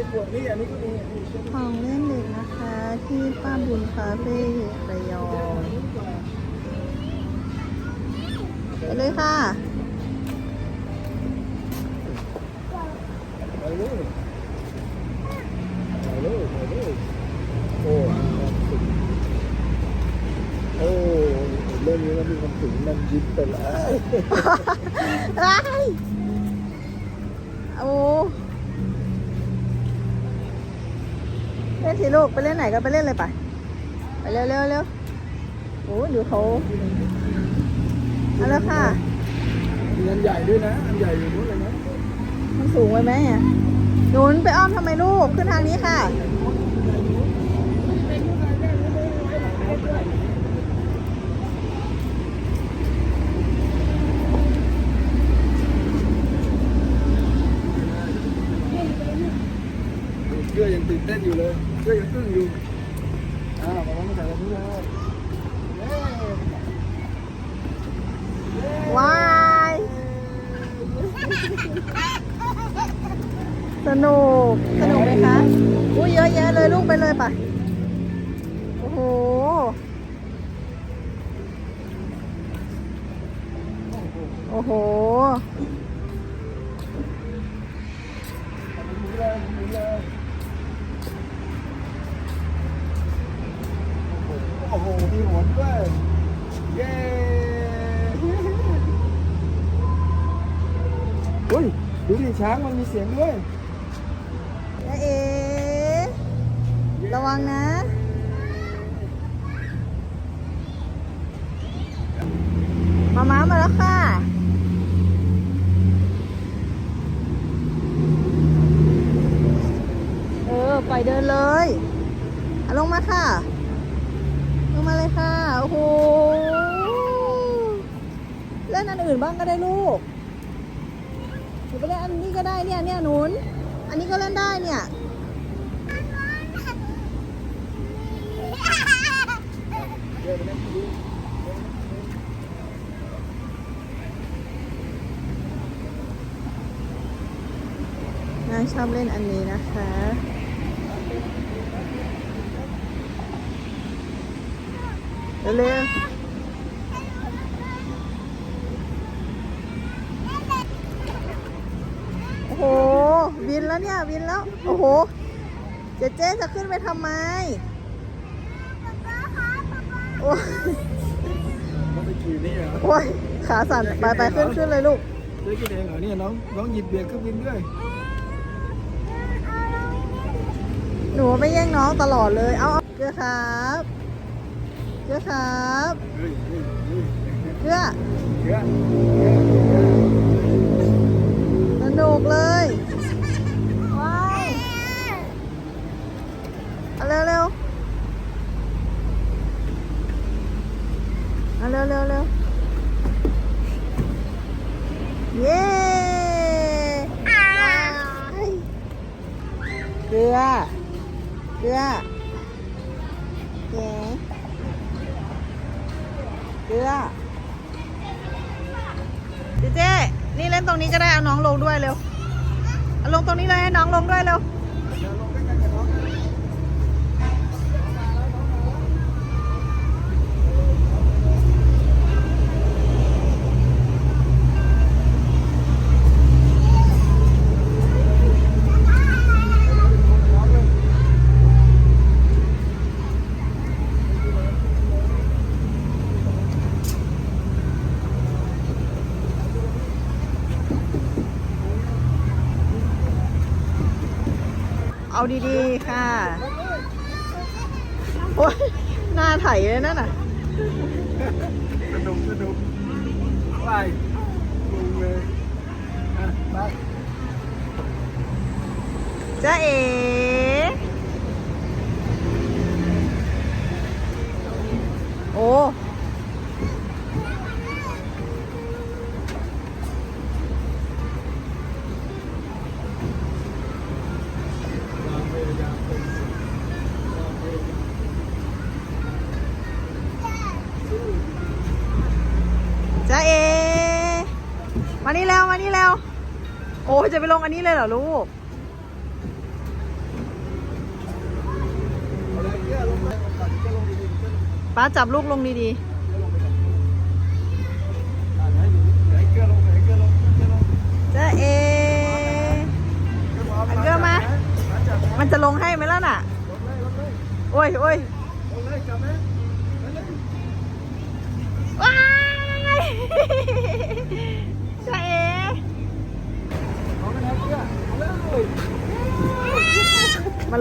ได้ขวดนี่อันนี้ก็มีอันนี้ก็มีของเล่นเด็กนะคะที่ป้าบุญคาเฟ่ระยองไปเลยค่ะไปเลยไปเลยไปเลยโอ้ความสุขโอ้เรื่องนี้มันมีความสุขมันยิ้มไปเลย สิลูกไปเล่นไหนกันไปเล่นเลยไปไปเร็วเร็วเร็วโอ้ดูเขาเอาแล้วค่ะมีอันใหญ่ด้วยนะอันใหญ่อยู่นู้นเลยนะมันสูงไว้ไหมอะหนุนไปอ้อมทำไมลูกขึ้นทางนี้ค่ะเชื่อยังตื่นเต้นอยู่เลย เชื่อยังอึ้งอยู่อ่ามาลองมาใส่แบบนี้เลยเย้เย้ว้ายสนุก สนุกไหมคะอุ้ยเยอะแยะเลยลูกไปเลยไปโอ้โห โอ้โห หมุนเลยหมุนเลยโอ้โหมีหนด้วย เย้อุ้ย ดูดิช้างมันมีเสียงด้วยน้าเอระวังนะมาม้ามาแล้วค่ะเออปล่อยเดินเลยเอาลงมาค่ะ ลงมาเลยค่ะ โอ้โหเล่นอันอื่นบ้างก็ได้ลูก หนูไปเล่นอันนี้ก็ได้เนี่ยเนี่ยหนุน อันนี้ก็เล่นได้เนี่ยนางชอบเล่นอันนี้นะคะเร็วๆ โอ้โห วินแล้ว เนี่ยวินแล้ว โอ้โห เจ๊เจ๊จะขึ้นไปทำไมโอ้ยมันไปขี่นี่เหรอโอ้ยขาสั่นไปไปขึ้นขึ้นเลยลูกเจ๊กินเองเหรอเนี่ยน้องน้องหยิบเบียร์เครื่องบินด้วย หนูไม่แย่งน้องตลอดเลย เอาเอาเกลือครับเกลือครับเฮ้ยเฮ้ยเฮ้ยเกลือเยอะเยอะเยอะสนุกเลยว้ายเอาเร็วเร็วเอาเร็วเร็วเร็วเย้ว้าย เกลือ เกลือเก๋เกลือเจเจนี่เล่นตรงนี้ก็ได้เอาน้องลงด้วยเร็วเอาลงตรงนี้เลยให้น้องลงด้วยเร็ว เดี๋ยวลงใกล้ๆกับน้องนะ เอาดีๆค่ะโอ้ยหน้าไถเลยนั่นน่ะสนุกสนุกไปลงเลยอะไปจ้าเอ๋ จ้าเอ มานี่แล้วมานี่แล้ว โอ้จะไปลงอันนี้เลยเหรอลูก ป้าจับลูกลงดีๆเจ้าเออเกลมา มันจะลงให้ไหมล่ะน่ะ โอ้ยโอ้ยลงเลยจับไหม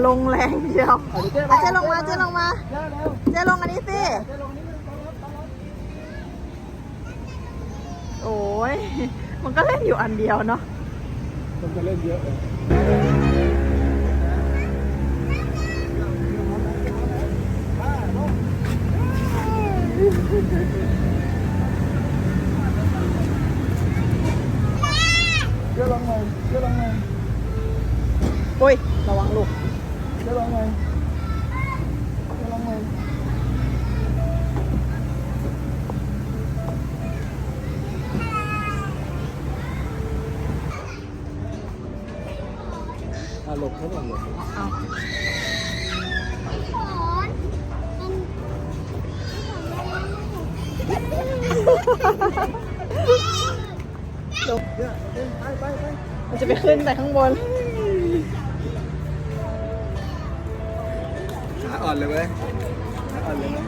ลงแรงเดียวเอาเดี๋ยวอะเจ๊ลงมาเจ๊ลงมาเจ๊เร็วเจ๊ลงอันนี้สิเจ๊ลงนี่ต้อนรับต้อนรับโอ้ยมันก็เล่นอยู่อันเดียวเนาะมันจะเล่นเยอะเลย เอามันจะไปขึ้นแต่ข้างบน ขาอ่อนเลยเว้ยขาอ่อนเลยนะ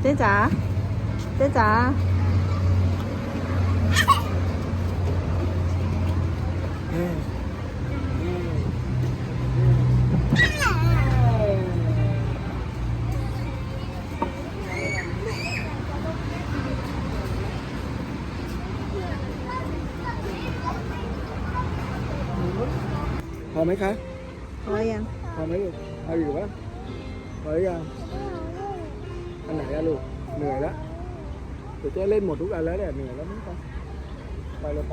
เจ๊จ๋าเจ๊จ๋า อืมอืมพ อไหมคะพอยังพอไหมลูกเอาอยู่ปะพอหรือยังอันไหนอะลูกเหนื่อยแล้วเดี๋ยวเจ๊เล่นหมดทุกอันแล้วเนี่ยเหนื่อยแล้วมั้งไปไปเลยไป